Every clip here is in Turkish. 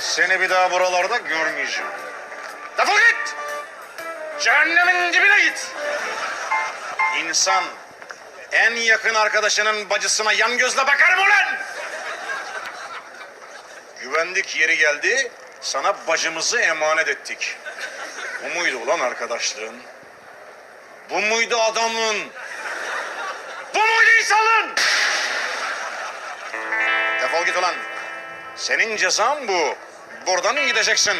Seni bir daha buralarda görmeyeceğim. Defol git! Cehennemin dibine git! İnsan en yakın arkadaşının bacısına yan gözle bakar mı ulan? Güvendik yeri geldi, sana bacımızı emanet ettik. Bu muydu ulan arkadaşlığın? Bu muydu adamlığın? Bu muydu insanlığın? Defol git ulan. Senin cezan bu. Buradan gideceksin.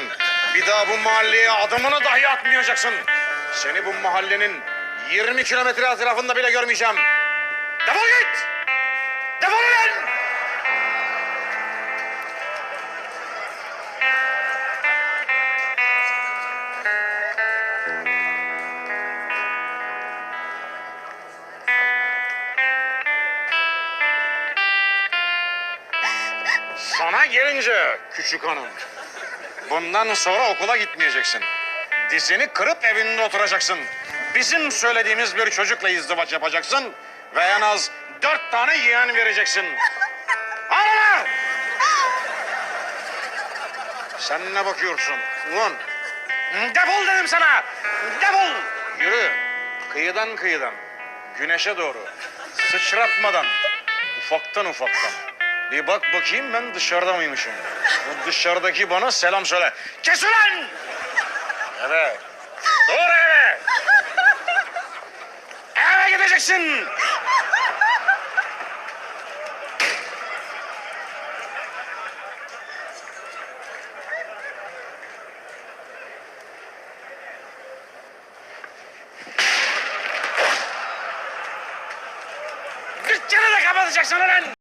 Bir daha bu mahalleye adımını dahi atmayacaksın. Seni bu mahallenin 20 kilometre etrafında bile görmeyeceğim. Defol git! Defol ulan! Sana gelince küçük hanım. Bundan sonra okula gitmeyeceksin. Dizini kırıp evinde oturacaksın. Bizim söylediğimiz bir çocukla izdivaç yapacaksın. Ve en az dört tane yeğen vereceksin. Anla! Sen ne bakıyorsun? Ulan! Defol dedim sana! Defol! Yürü. Kıyıdan kıyıdan. Güneşe doğru. Sıçratmadan. Ufaktan ufaktan. Bir bak bakayım ben dışarıda mıymışım? Bu dışarıdaki bana selam söyle. Kes ulan! Eve. Doğru eve. Eve gideceksin. Dükkanı da kapatacaksın ulan!